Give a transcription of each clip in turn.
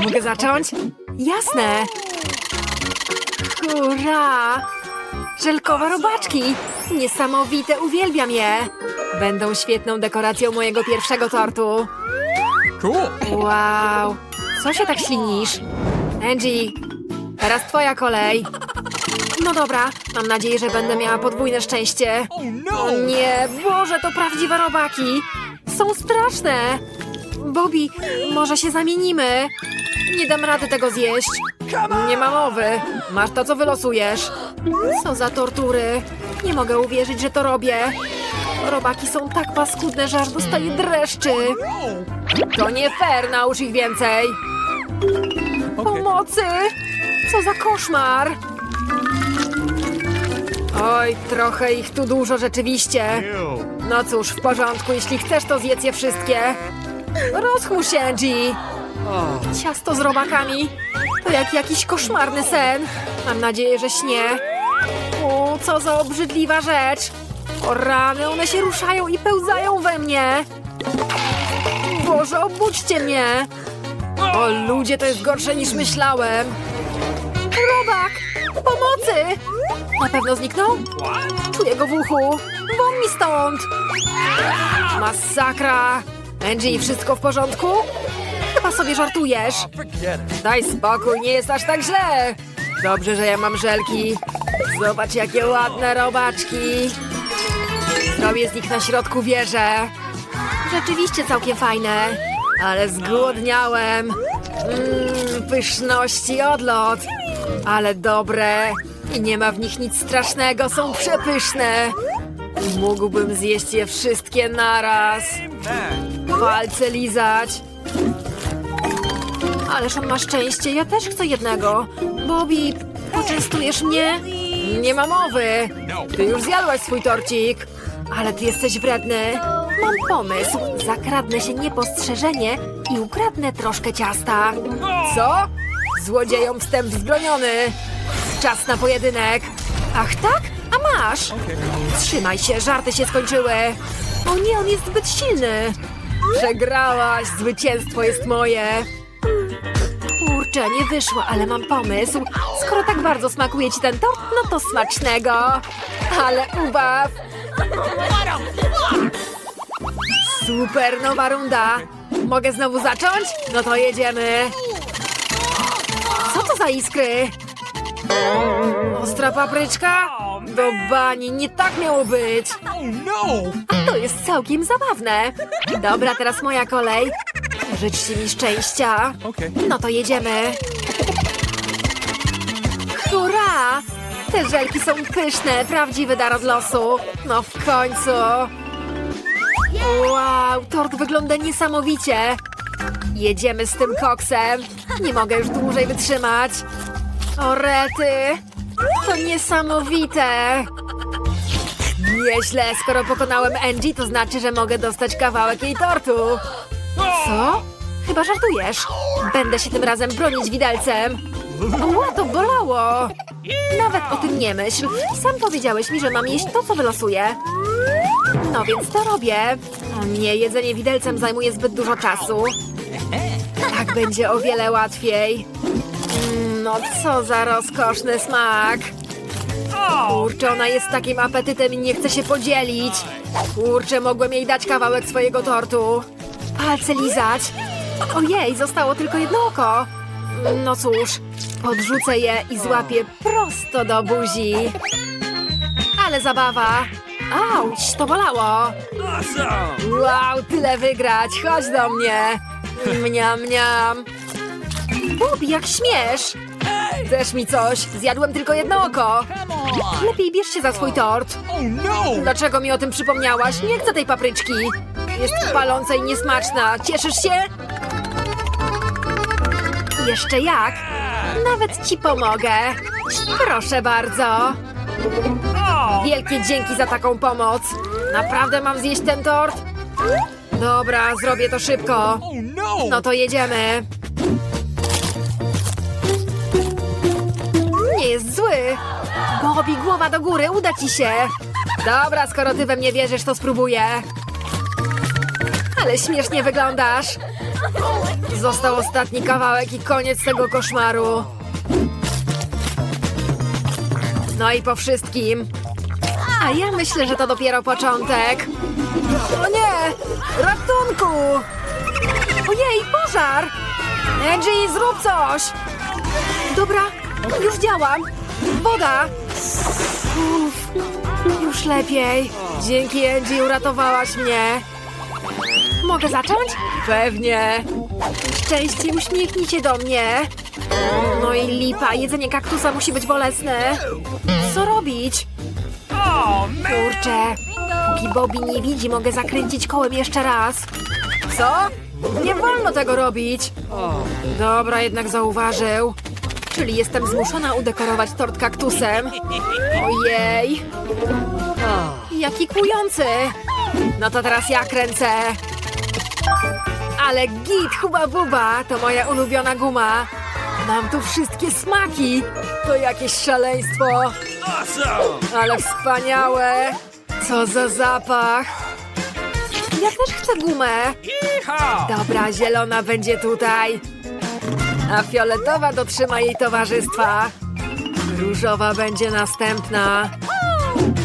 Mogę zacząć? Jasne. Hurra! Żelkowe robaczki. Niesamowite, uwielbiam je. Będą świetną dekoracją mojego pierwszego tortu. Wow, co się tak ślinisz? Angie, teraz twoja kolej. No dobra, mam nadzieję, że będę miała podwójne szczęście. Oh no! O nie, Boże, to prawdziwe robaki. Są straszne. Bobby, może się zamienimy? Nie dam rady tego zjeść. Nie ma mowy. Masz to, co wylosujesz. Co za tortury. Nie mogę uwierzyć, że to robię. Robaki są tak paskudne, że aż dostaję dreszczy. To nie fair, naucz ich więcej. Pomocy! Co za koszmar! Oj, trochę ich tu dużo rzeczywiście. No cóż, w porządku, jeśli chcesz, to zjedz je wszystkie. Rozchmuś się, Angie. Ciasto z robakami. To jak jakiś koszmarny sen. Mam nadzieję, że śnie. O, co za obrzydliwa rzecz. O rany, one się ruszają i pełzają we mnie. Boże, obudźcie mnie. O ludzie, to jest gorsze niż myślałem. Robak! Pomocy! Na pewno zniknął? Czuję go w uchu. Won mi stąd! Masakra! Angie, wszystko w porządku? Chyba sobie żartujesz. Daj spokój, nie jest aż tak źle. Dobrze, że ja mam żelki. Zobacz, jakie ładne robaczki. Zrobię z nich na środku wieżę. Rzeczywiście całkiem fajne. Ale zgłodniałem. Mmm, pyszności odlot. Ale dobre. I nie ma w nich nic strasznego, są przepyszne. Mógłbym zjeść je wszystkie naraz. Man. Palce lizać. Ależ on ma szczęście, ja też chcę jednego. Bobby, poczęstujesz mnie? Nie ma mowy. Ty już zjadłaś swój torcik. Ale ty jesteś wredny. Mam pomysł. Zakradnę się niepostrzeżenie i ukradnę troszkę ciasta. Co? Złodziejom wstęp wzbroniony. Czas na pojedynek. Ach tak? A masz. Trzymaj się, żarty się skończyły. O nie, on jest zbyt silny. Przegrałaś, zwycięstwo jest moje. Kurczę, nie wyszło, ale mam pomysł. Skoro tak bardzo smakuje ci ten tort, no to smacznego. Ale ubaw. Super, nowa runda. Mogę znowu zacząć? No to jedziemy. Co to za iskry? Ostra papryczka? Do bani, nie tak miało być. Oh no! To jest całkiem zabawne. Dobra, teraz moja kolej. Życzcie mi szczęścia. Okay. No to jedziemy. Hurra! Te żelki są pyszne, prawdziwy dar od losu. No w końcu. Wow, tort wygląda niesamowicie. Jedziemy z tym koksem. Nie mogę już dłużej wytrzymać. O rety! To niesamowite! Nieźle, skoro pokonałem Angie, to znaczy, że mogę dostać kawałek jej tortu. Co? Chyba żartujesz. Będę się tym razem bronić widelcem. Ła, to bolało. Nawet o tym nie myśl. Sam powiedziałeś mi, że mam jeść to, co wylosuję. No więc to robię. Nie, jedzenie widelcem zajmuje zbyt dużo czasu. Tak będzie o wiele łatwiej. No co za rozkoszny smak. Kurczę, ona jest takim apetytem i nie chce się podzielić. Kurczę, mogłem jej dać kawałek swojego tortu. Palce lizać. Ojej, zostało tylko jedno oko. No cóż, podrzucę je i złapię prosto do buzi. Ale zabawa. Auć, to bolało. Wow, tyle wygrać, chodź do mnie. Mniam, mniam. Bobby, jak śmiesz. Też mi coś, zjadłem tylko jedno oko. Lepiej bierz się za swój tort. Oh no! Dlaczego mi o tym przypomniałaś? Nie chcę tej papryczki. Jest paląca i niesmaczna. Cieszysz się? Jeszcze jak? Nawet ci pomogę. Proszę bardzo. Oh! Wielkie dzięki za taką pomoc. Naprawdę mam zjeść ten tort? Dobra, zrobię to szybko. Oh no! No to jedziemy. Jest zły. Bobby, głowa do góry, uda ci się. Dobra, skoro ty we mnie wierzysz, to spróbuję. Ale śmiesznie wyglądasz. Został ostatni kawałek i koniec tego koszmaru. No i po wszystkim. A ja myślę, że to dopiero początek. O nie! Ratunku! Ojej, pożar! Angie, zrób coś! Dobra, już działam. Woda! Uff, już lepiej. Dzięki, Angie, uratowałaś mnie. Mogę zacząć? Pewnie. Szczęście, uśmiechnijcie do mnie. No i lipa, jedzenie kaktusa musi być bolesne. Co robić? Kurczę. Póki Bobby nie widzi, mogę zakręcić kołem jeszcze raz. Co? Nie wolno tego robić. Dobra, jednak zauważył. Czyli jestem zmuszona udekorować tort kaktusem. Ojej. Jaki kujący. No to teraz ja kręcę. Ale git huba buba to moja ulubiona guma. Mam tu wszystkie smaki. To jakieś szaleństwo. Ale wspaniałe! Co za zapach! Ja też chcę gumę. Dobra, zielona będzie tutaj. A fioletowa dotrzyma jej towarzystwa. Różowa będzie następna.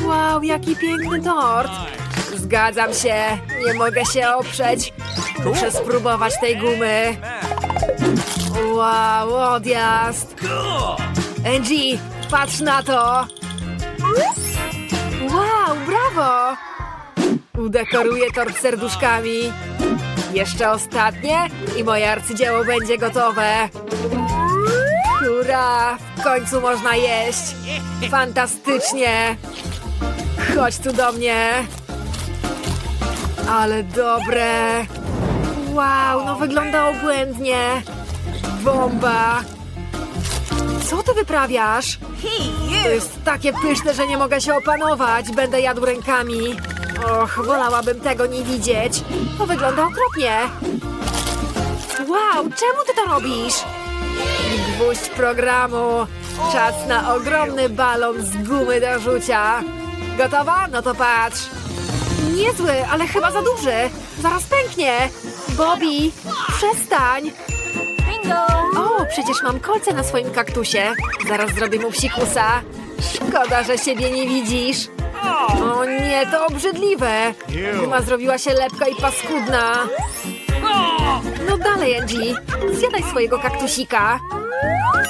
Wow, jaki piękny tort! Zgadzam się, nie mogę się oprzeć. Muszę spróbować tej gumy. Wow, odjazd! Angie, patrz na to! Wow, brawo! Udekoruję tort serduszkami. Jeszcze ostatnie i moje arcydzieło będzie gotowe. Hurra! W końcu można jeść! Fantastycznie! Chodź tu do mnie! Ale dobre! Wow, no wygląda obłędnie! Bomba! Co ty wyprawiasz? To jest takie pyszne, że nie mogę się opanować. Będę jadł rękami. Och, wolałabym tego nie widzieć. To wygląda okropnie. Wow, czemu ty to robisz? Gwóźdź programu. Czas na ogromny balon z gumy do rzucia. Gotowa? No to patrz. Niezły, ale chyba za duży. Zaraz pęknie. Bobby, przestań. O, przecież mam kolce na swoim kaktusie. Zaraz zrobię mu psikusa. Szkoda, że siebie nie widzisz. O nie, to obrzydliwe. Guma zrobiła się lepka i paskudna. No dalej, Angie. Zjadaj swojego kaktusika.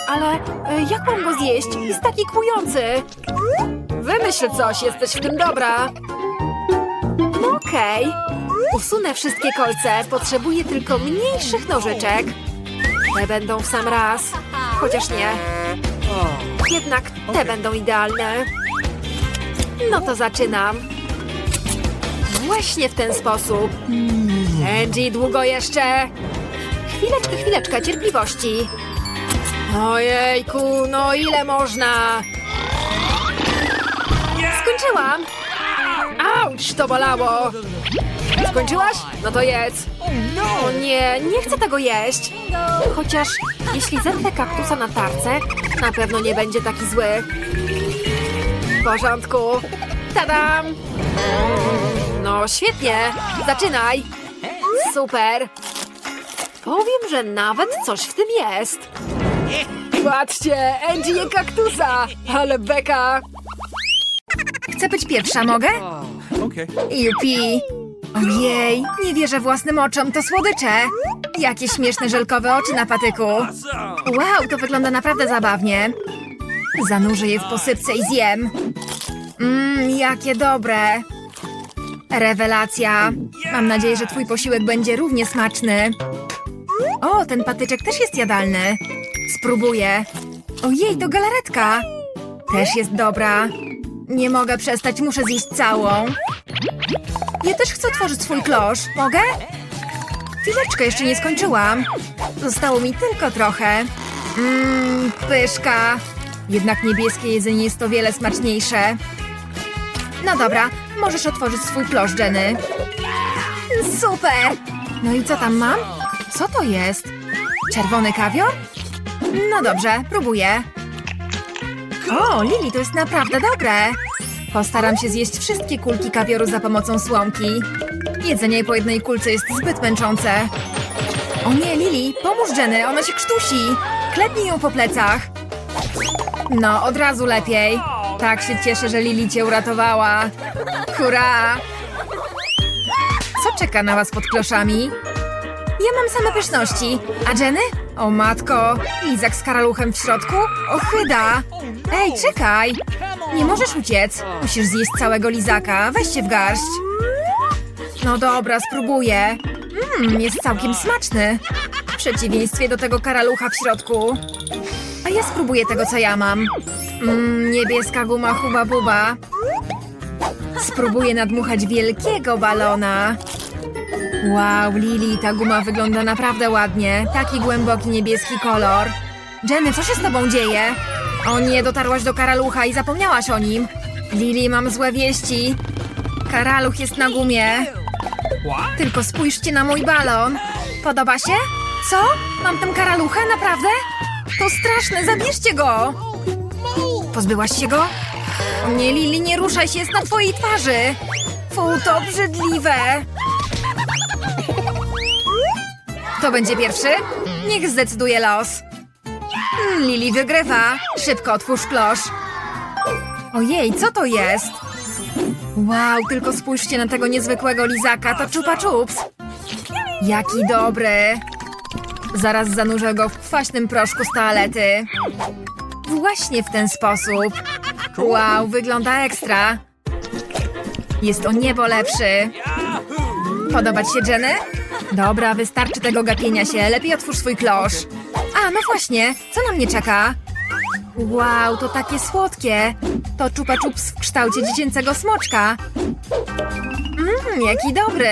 Ale e, jak mam go zjeść? Jest taki kłujący. Wymyśl coś, jesteś w tym dobra. No Okej. Usunę wszystkie kolce. Potrzebuję tylko mniejszych nożyczek. Te będą w sam raz. Chociaż nie. Jednak te będą idealne. No to zaczynam. Właśnie w ten sposób. Angie, długo jeszcze? Chwileczkę, chwileczkę, cierpliwości. Ojejku, no ile można? Skończyłam. Auć, to bolało. Skończyłaś? No to jedz. O nie, nie chcę tego jeść. Chociaż jeśli zetnę kaktusa na tarce, na pewno nie będzie taki zły. W porządku. Tadam! No świetnie. Zaczynaj. Super. Powiem, że nawet coś w tym jest. Patrzcie, Angie je kaktusa. Ale beka. Chcę być pierwsza, mogę? Jupi! Ojej, nie wierzę własnym oczom, to słodycze! Jakie śmieszne żelkowe oczy na patyku! Wow, to wygląda naprawdę zabawnie! Zanurzę je w posypce i zjem! Mmm, jakie dobre! Rewelacja! Mam nadzieję, że twój posiłek będzie równie smaczny. O, ten patyczek też jest jadalny. Spróbuję. Ojej, to galaretka! Też jest dobra. Nie mogę przestać, muszę zjeść całą. Ja też chcę otworzyć swój klosz. Mogę? Chwileczkę, jeszcze nie skończyłam. Zostało mi tylko trochę. Mmm, pyszka. Jednak niebieskie jedzenie jest o wiele smaczniejsze. No dobra, możesz otworzyć swój klosz, Jenny. Super! No i co tam mam? Co to jest? Czerwony kawior? No dobrze, próbuję. O, Lili, to jest naprawdę dobre. Postaram się zjeść wszystkie kulki kawioru za pomocą słomki. Jedzenie po jednej kulce jest zbyt męczące. O nie, Lili, pomóż Jenny, ona się krztusi. Klepnij ją po plecach. No, od razu lepiej. Tak się cieszę, że Lili cię uratowała. Hurra! Co czeka na was pod kloszami? Ja mam same pyszności. A Jenny? O matko, lizak z karaluchem w środku? Ochyda! Ej, czekaj! Nie możesz uciec. Musisz zjeść całego lizaka. Weź się w garść. No dobra, spróbuję. Mmm, jest całkiem smaczny. W przeciwieństwie do tego karalucha w środku. A ja spróbuję tego, co ja mam. Mmm, niebieska guma huba buba. Spróbuję nadmuchać wielkiego balona. Wow, Lili, ta guma wygląda naprawdę ładnie. Taki głęboki niebieski kolor. Jenny, co się z tobą dzieje? O nie, dotarłaś do karalucha i zapomniałaś o nim. Lili, mam złe wieści. Karaluch jest na gumie. Tylko spójrzcie na mój balon. Podoba się? Co? Mam tam karalucha? Naprawdę? To straszne, zabierzcie go! Pozbyłaś się go? O nie, Lili, nie ruszaj się, jest na twojej twarzy! Fu, to obrzydliwe! Kto będzie pierwszy? Niech zdecyduje los. Mm, Lili wygrywa. Szybko otwórz klosz. Ojej, co to jest? Wow, tylko spójrzcie na tego niezwykłego lizaka, to Chupa Chups. Jaki dobry. Zaraz zanurzę go w kwaśnym proszku z toalety. Właśnie w ten sposób. Wow, wygląda ekstra. Jest o niebo lepszy. Podoba ci się, Jenny? Dobra, wystarczy tego gapienia się. Lepiej otwórz swój klosz. A, no właśnie. Co na mnie czeka? Wow, to takie słodkie. To Chupa Chups w kształcie dziecięcego smoczka. Mmm, jaki dobry.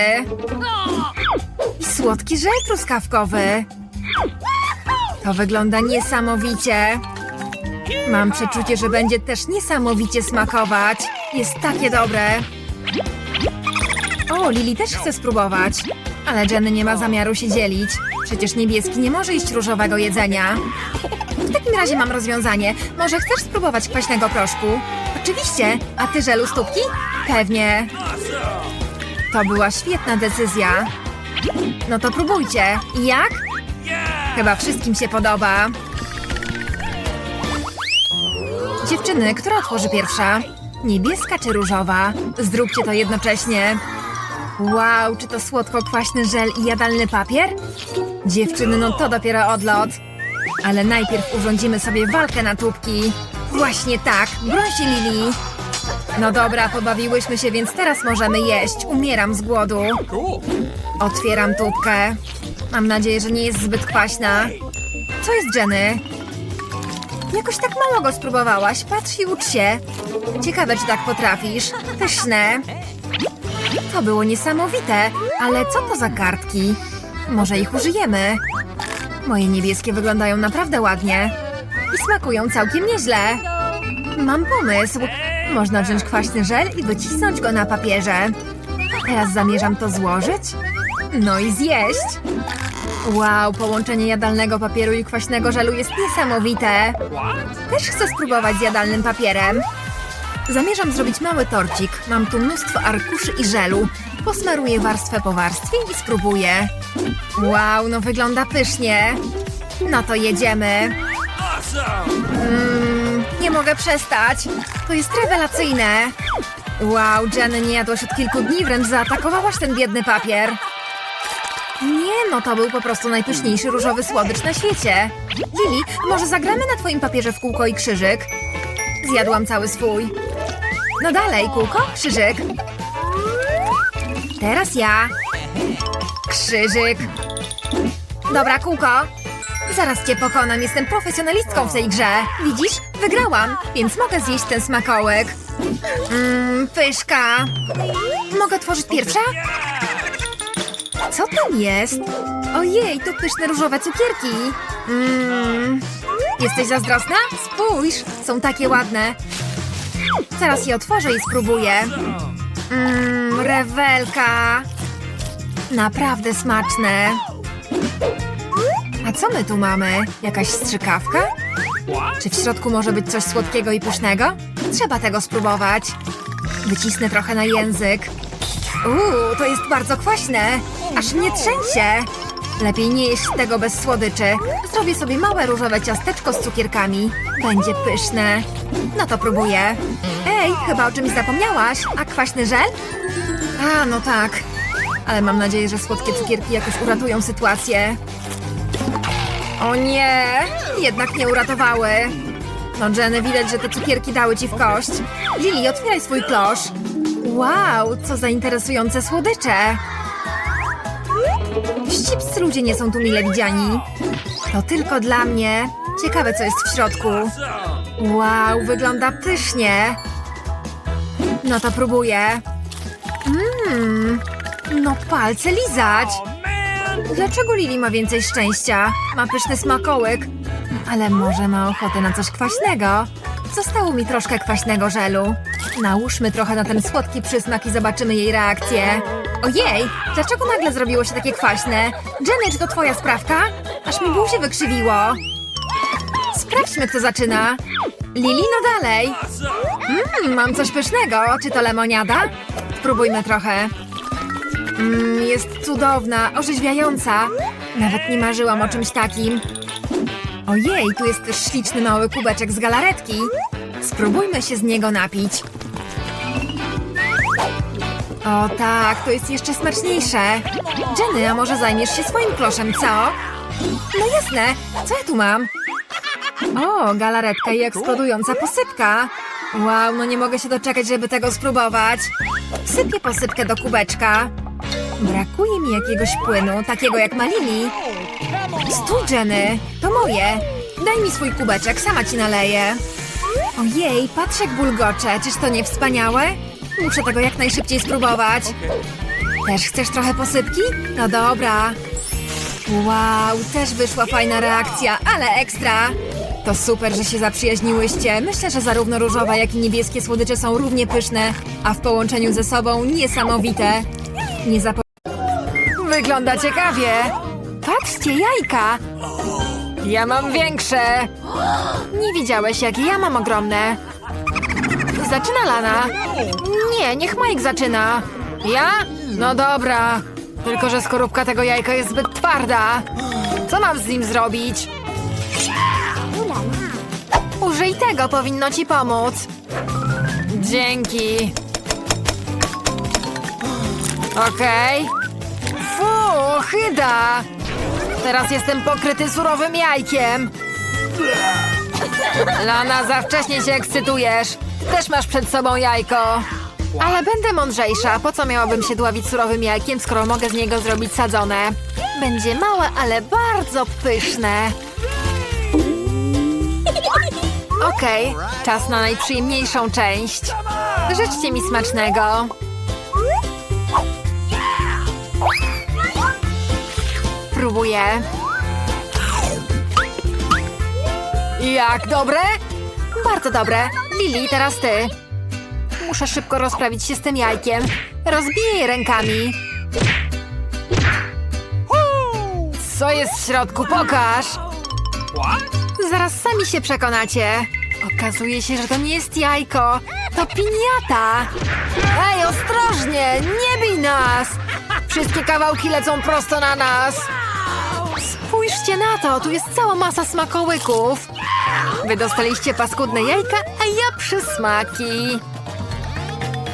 I słodki żel truskawkowy. To wygląda niesamowicie. Mam przeczucie, że będzie też niesamowicie smakować. Jest takie dobre. O, Lili też chce spróbować. Ale Jenny nie ma zamiaru się dzielić. Przecież niebieski nie może jeść różowego jedzenia. W takim razie mam rozwiązanie. Może chcesz spróbować kwaśnego proszku? Oczywiście. A ty żelu stópki? Pewnie. To była świetna decyzja. No to próbujcie. I jak? Chyba wszystkim się podoba. Dziewczyny, która otworzy pierwsza? Niebieska czy różowa? Zróbcie to jednocześnie. Wow, czy to słodko-kwaśny żel i jadalny papier? Dziewczyny, no to dopiero odlot. Ale najpierw urządzimy sobie walkę na tubki. Właśnie tak, broń się Lili. No dobra, pobawiłyśmy się, więc teraz możemy jeść. Umieram z głodu. Otwieram tubkę. Mam nadzieję, że nie jest zbyt kwaśna. Co jest Jenny? Jakoś tak mało go spróbowałaś. Patrz i ucz się. Ciekawe, czy tak potrafisz. Pyszne. To było niesamowite. Ale co to za kartki? Może ich użyjemy? Moje niebieskie wyglądają naprawdę ładnie. I smakują całkiem nieźle. Mam pomysł. Można wziąć kwaśny żel i wycisnąć go na papierze. Teraz zamierzam to złożyć. No i zjeść. Wow, połączenie jadalnego papieru i kwaśnego żelu jest niesamowite. Też chcę spróbować z jadalnym papierem. Zamierzam zrobić mały torcik. Mam tu mnóstwo arkuszy i żelu. Posmaruję warstwę po warstwie i spróbuję. Wow, no wygląda pysznie. No to jedziemy. Mm, nie mogę przestać. To jest rewelacyjne. Wow, Jenny, nie jadłaś od kilku dni, wręcz zaatakowałaś ten biedny papier. Nie, no to był po prostu najpyszniejszy różowy słodycz na świecie. Lili, może zagramy na twoim papierze w kółko i krzyżyk? Zjadłam cały swój. No dalej, kółko, krzyżyk. Teraz ja. Krzyżyk. Dobra, kółko. Zaraz cię pokonam, jestem profesjonalistką w tej grze. Widzisz? Wygrałam, więc mogę zjeść ten smakołek. Mmm, pyszka. Mogę otworzyć pierwsza? Co tam jest? Ojej, to pyszne różowe cukierki. Mmm. Jesteś zazdrosna? Spójrz, są takie ładne. Zaraz je otworzę i spróbuję. Mmm, rewelka. Naprawdę smaczne. A co my tu mamy? Jakaś strzykawka? Czy w środku może być coś słodkiego i pysznego? Trzeba tego spróbować. Wycisnę trochę na język. Uuu, to jest bardzo kwaśne. Aż mnie trzęsie. Lepiej nie jeść tego bez słodyczy. Zrobię sobie małe różowe ciasteczko z cukierkami. Będzie pyszne. No to próbuję. Ej, chyba o czymś zapomniałaś. A kwaśny żel? A, no tak. Ale mam nadzieję, że słodkie cukierki jakoś uratują sytuację. O nie! Jednak nie uratowały. No Jenny, widać, że te cukierki dały ci w kość. Lili, otwieraj swój klosz. Wow, co za interesujące słodycze. Ścipscy ludzie nie są tu mile widziani. To tylko dla mnie. Ciekawe, co jest w środku. Wow, wygląda pysznie. No to próbuję. Mmm, no palce lizać. Dlaczego Lili ma więcej szczęścia? Ma pyszny smakołyk. Ale może ma ochotę na coś kwaśnego? Zostało mi troszkę kwaśnego żelu. Nałóżmy trochę na ten słodki przysmak i zobaczymy jej reakcję. Ojej, dlaczego nagle zrobiło się takie kwaśne? Jenny, czy to twoja sprawka? Aż mi buzię wykrzywiło. Sprawdźmy, kto zaczyna. Lili, no dalej. Awesome. Mm, mam coś pysznego. Czy to lemoniada? Spróbujmy trochę. Mm, jest cudowna, orzeźwiająca. Nawet nie marzyłam o czymś takim. Ojej, tu jest też śliczny mały kubeczek z galaretki. Spróbujmy się z niego napić. O tak, to jest jeszcze smaczniejsze. Jenny, a może zajmiesz się swoim kloszem, co? No jasne, co ja tu mam? O, galaretka i eksplodująca posypka. Wow, no nie mogę się doczekać, żeby tego spróbować. Wsypię posypkę do kubeczka. Brakuje mi jakiegoś płynu, takiego jak malini. Stój, Jenny, to moje. Daj mi swój kubeczek, sama ci naleję. Ojej, patrz jak bulgocze, czyż to nie wspaniałe? Muszę tego jak najszybciej spróbować. Też chcesz trochę posypki? No dobra. Wow, też wyszła fajna reakcja, ale ekstra! To super, że się zaprzyjaźniłyście. Myślę, że zarówno różowe, jak i niebieskie słodycze są równie pyszne, a w połączeniu ze sobą niesamowite. Nie zapo... Wygląda ciekawie! Patrzcie, jajka! Ja mam większe! Nie widziałeś, jakie ja mam ogromne. Zaczyna Lana. Nie, niech Mike zaczyna. Ja? No dobra. Tylko, że skorupka tego jajka jest zbyt twarda. Co mam z nim zrobić? Użyj tego, powinno ci pomóc. Dzięki. Okej. Fu, chyda. Teraz jestem pokryty surowym jajkiem. Lana, za wcześnie się ekscytujesz. Też masz przed sobą jajko. Ale będę mądrzejsza. Po co miałabym się dławić surowym jajkiem, skoro mogę z niego zrobić sadzone? Będzie małe, ale bardzo pyszne. Okej, czas na najprzyjemniejszą część. Życzcie mi smacznego. Próbuję. Jak dobre? Bardzo dobre. Lili, teraz ty. Muszę szybko rozprawić się z tym jajkiem. Rozbiję je rękami. Co jest w środku? Pokaż! Zaraz sami się przekonacie. Okazuje się, że to nie jest jajko. To piniata. Ej, ostrożnie! Nie bij nas! Wszystkie kawałki lecą prosto na nas. Spójrzcie na to, tu jest cała masa smakołyków. Wy dostaliście paskudne jajka, a ja przysmaki.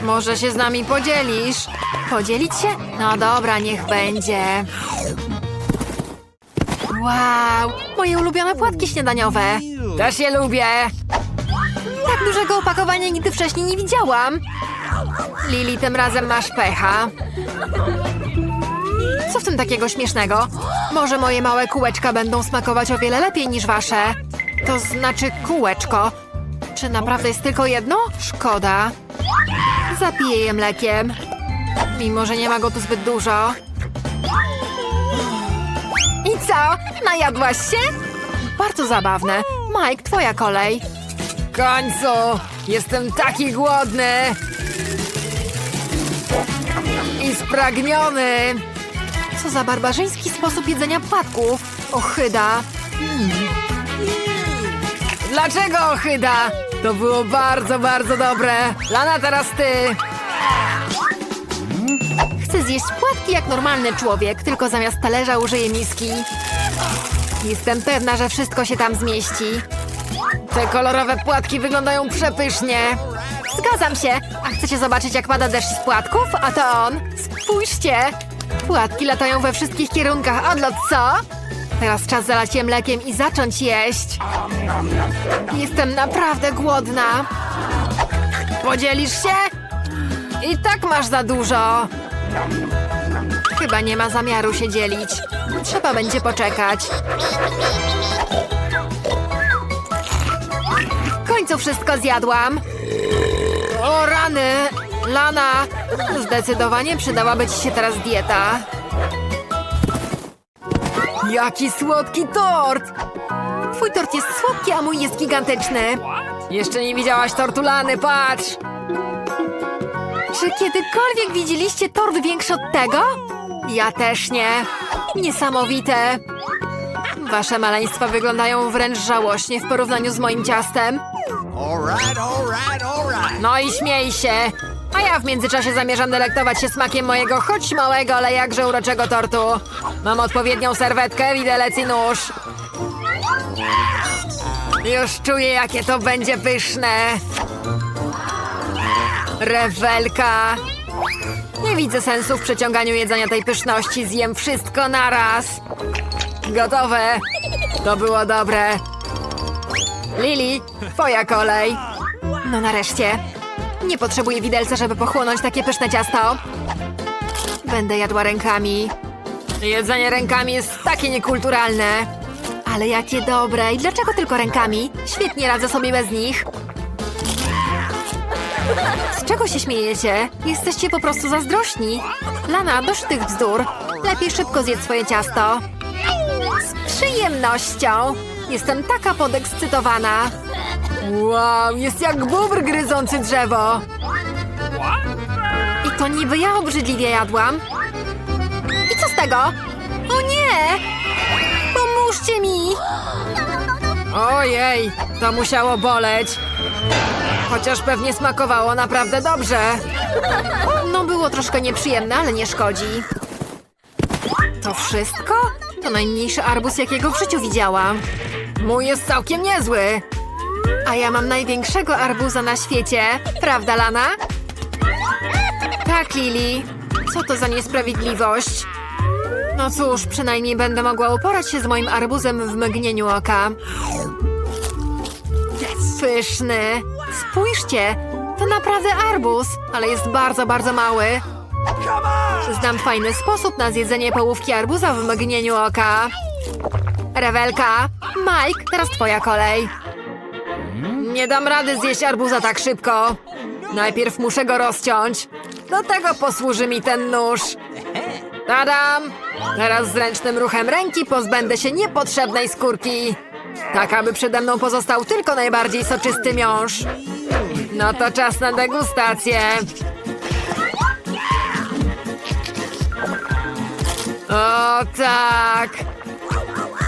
Może się z nami podzielisz? Podzielić się? No dobra, niech będzie. Wow, moje ulubione płatki śniadaniowe. Też je lubię. Tak dużego opakowania nigdy wcześniej nie widziałam. Lili, tym razem masz pecha. Co w tym takiego śmiesznego? Może moje małe kółeczka będą smakować o wiele lepiej niż wasze. To znaczy kółeczko. Czy naprawdę jest tylko jedno? Szkoda. Zapiję je mlekiem. Mimo, że nie ma go tu zbyt dużo. I co? Najadłaś się? Bardzo zabawne. Mike, twoja kolej. W końcu! Jestem taki głodny! I spragniony! Co za barbarzyński sposób jedzenia płatków. Ochyda. Dlaczego ochyda? To było bardzo, bardzo dobre. Lana, teraz ty. Chcę zjeść płatki jak normalny człowiek, tylko zamiast talerza użyje miski. Jestem pewna, że wszystko się tam zmieści. Te kolorowe płatki wyglądają przepysznie. Zgadzam się. A chcecie zobaczyć, jak pada deszcz z płatków? A to on. Spójrzcie. Płatki latają we wszystkich kierunkach. Odlot co? Teraz czas zalać je mlekiem i zacząć jeść. Jestem naprawdę głodna. Podzielisz się? I tak masz za dużo. Chyba nie ma zamiaru się dzielić. Trzeba będzie poczekać. W końcu wszystko zjadłam. O rany! Lana! Zdecydowanie przydałaby ci się teraz dieta. Jaki słodki tort! Twój tort jest słodki, a mój jest gigantyczny. Jeszcze nie widziałaś tortu Lany, patrz! Czy kiedykolwiek widzieliście tort większy od tego? Ja też nie. Niesamowite. Wasze maleństwa wyglądają wręcz żałośnie w porównaniu z moim ciastem. No i śmiej się. Ja w międzyczasie zamierzam delektować się smakiem mojego choć małego, ale jakże uroczego tortu. Mam odpowiednią serwetkę, widelec i nóż. Już czuję, jakie to będzie pyszne. Rewelka. Nie widzę sensu w przeciąganiu jedzenia tej pyszności. Zjem wszystko naraz. Gotowe. To było dobre. Lili, twoja kolej. No nareszcie. Nie potrzebuję widelca, żeby pochłonąć takie pyszne ciasto. Będę jadła rękami. Jedzenie rękami jest takie niekulturalne. Ale jakie dobre. I dlaczego tylko rękami? Świetnie radzę sobie bez nich. Z czego się śmiejecie? Jesteście po prostu zazdrośni. Lana, dość tych bzdur. Lepiej szybko zjedz swoje ciasto. Z przyjemnością. Jestem taka podekscytowana. Wow, jest jak bóbr gryzący drzewo. I to niby ja obrzydliwie jadłam. I co z tego? O nie! Pomóżcie mi! Ojej, to musiało boleć. Chociaż pewnie smakowało naprawdę dobrze. No było troszkę nieprzyjemne, ale nie szkodzi. To wszystko? To najmniejszy arbuz, jakiego w życiu widziałam. Mój jest całkiem niezły. A ja mam największego arbuza na świecie. Prawda, Lana? Tak, Lili. Co to za niesprawiedliwość? No cóż, przynajmniej będę mogła uporać się z moim arbuzem w mgnieniu oka. Pyszny. Spójrzcie, to naprawdę arbuz, ale jest bardzo, bardzo mały. Znam fajny sposób na zjedzenie połówki arbuza w mgnieniu oka. Rewelka, Mike, teraz twoja kolej. Nie dam rady zjeść arbuza tak szybko. Najpierw muszę go rozciąć. Do tego posłuży mi ten nóż. Tadam! Teraz zręcznym ruchem ręki pozbędę się niepotrzebnej skórki. Tak, aby przede mną pozostał tylko najbardziej soczysty miąższ. No to czas na degustację. O tak!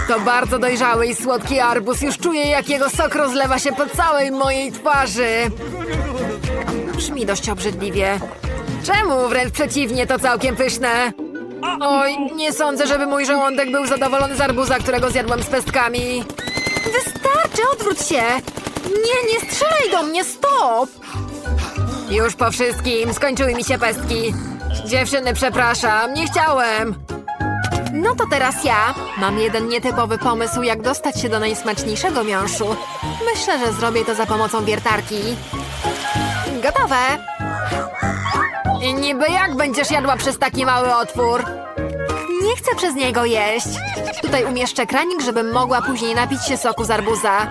To bardzo dojrzały i słodki arbuz. Już czuję, jak jego sok rozlewa się po całej mojej twarzy. Brzmi dość obrzydliwie. Czemu? Wręcz przeciwnie, to całkiem pyszne. Oj, nie sądzę, żeby mój żołądek był zadowolony z arbuza, którego zjadłem z pestkami. Wystarczy, odwróć się! Nie, nie strzelaj do mnie, stop! Już po wszystkim, skończyły mi się pestki. Dziewczyny, przepraszam, nie chciałem. No to teraz ja. Mam jeden nietypowy pomysł, jak dostać się do najsmaczniejszego miąższu. Myślę, że zrobię to za pomocą wiertarki. Gotowe! I niby jak będziesz jadła przez taki mały otwór? Nie chcę przez niego jeść. Tutaj umieszczę kranik, żebym mogła później napić się soku z arbuza.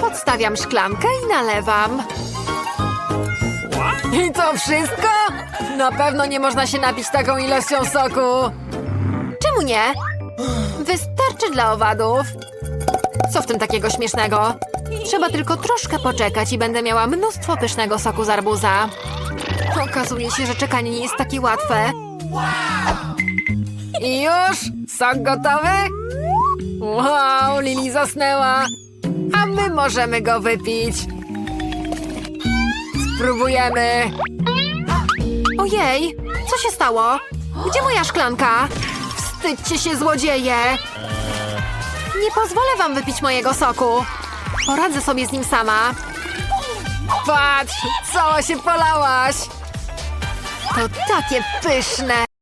Podstawiam szklankę i nalewam. I to wszystko? Na pewno nie można się napić taką ilością soku. Czemu nie? Wystarczy dla owadów. Co w tym takiego śmiesznego? Trzeba tylko troszkę poczekać i będę miała mnóstwo pysznego soku z arbuza. Okazuje się, że czekanie nie jest takie łatwe. I już? Sok gotowy? Wow, Lili zasnęła. A my możemy go wypić. Spróbujemy. Ojej, co się stało? Gdzie moja szklanka? Wstydźcie się, złodzieje! Nie pozwolę wam wypić mojego soku. Poradzę sobie z nim sama. Patrz, cała się polałaś. To takie pyszne.